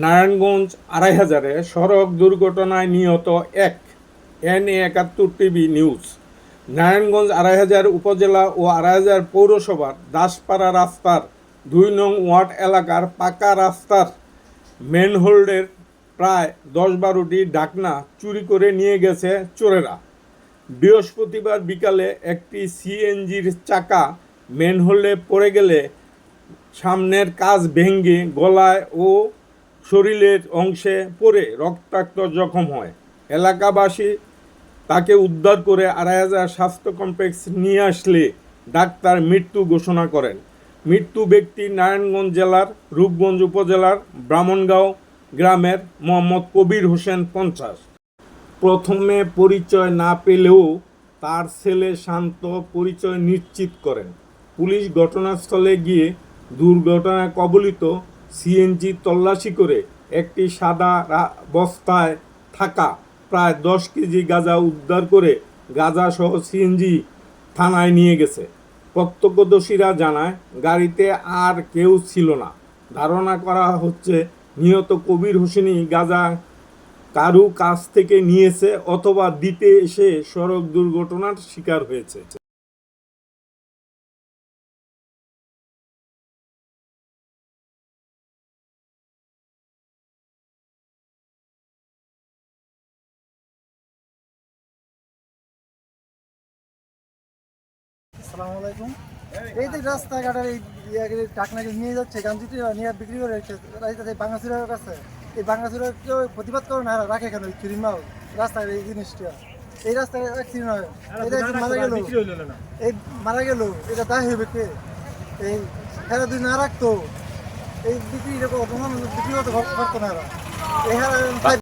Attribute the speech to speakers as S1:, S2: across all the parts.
S1: নারায়ণগঞ্জ আড়াই হাজারে সড়ক দুর্ঘটনায় নিহত এক। এন এ একাত্তর টিভি নিউজ। নারায়ণগঞ্জ আড়াই হাজার উপজেলা ও আড়াই হাজার পৌরসভার দাসপাড়া রাস্তার দুই নং ওয়ার্ড এলাকার পাকা রাস্তার মেনহোল্ডের প্রায় দশ বারোটি ডাকনা চুরি করে নিয়ে গেছে চোরেরা। বৃহস্পতিবার বিকালে একটি সিএনজির চাকা মেনহোল্ডে পড়ে গেলে সামনের কাজ ভেঙে গলায় ও শরীরের অংশে পড়ে রক্তাক্ত জখম হয়। এলাকাবাসী তাকে উদ্ধার করে আড়াই হাজার স্বাস্থ্য কমপ্লেক্স নিয়ে আসলে ডাক্তার মৃত্যু ঘোষণা করেন। মৃত্যু ব্যক্তি নারায়ণগঞ্জ জেলার রূপগঞ্জ উপজেলার ব্রাহ্মণগাঁও গ্রামের মোহাম্মদ কবির হোসেন পঞ্চাশ। প্রথমে পরিচয় না পেলেও তার ছেলে শান্ত পরিচয় নিশ্চিত করেন। পুলিশ ঘটনাস্থলে গিয়ে দুর্ঘটনায় কবলিত সিএনজি তল্লাশি করে একটি সাদা বস্তায় থাকা প্রায় দশ কেজি গাঁজা উদ্ধার করে গাঁজা সহ সিএনজি থানায় নিয়ে গেছে। প্রত্যক্ষদর্শীরা জানায়, গাড়িতে আর কেউ ছিল না। ধারণা করা হচ্ছে, নিহত কবির হোসেনই গাঁজা কারু কাছ থেকে নিয়েছে অথবা দিতে এসে সড়ক দুর্ঘটনার শিকার হয়েছে।
S2: আসসালামু আলাইকুম। এই যে রাস্তাঘাটের এই টাকনাকে নিয়ে যাচ্ছে গাঞ্জিটি নিয়ে বিক্রি করে রাস্তাতে বাঙাচুরের কাছে। এই বাঙাচুরের কেউ প্রতিবাদ করে না রাখে কেন এই চুরি মাল? রাস্তার এই জিনিসটা। এই রাস্তায় অ্যাক্সিডেন্ট হয় এটা মারা গেল। এই মারা গেল এটা দায় হবে কে? এই খেলা যদি না রাখতো এই বিক্রি এরকম বিক্রি হতে পারতো না এরা। এই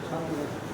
S2: Thank
S3: you.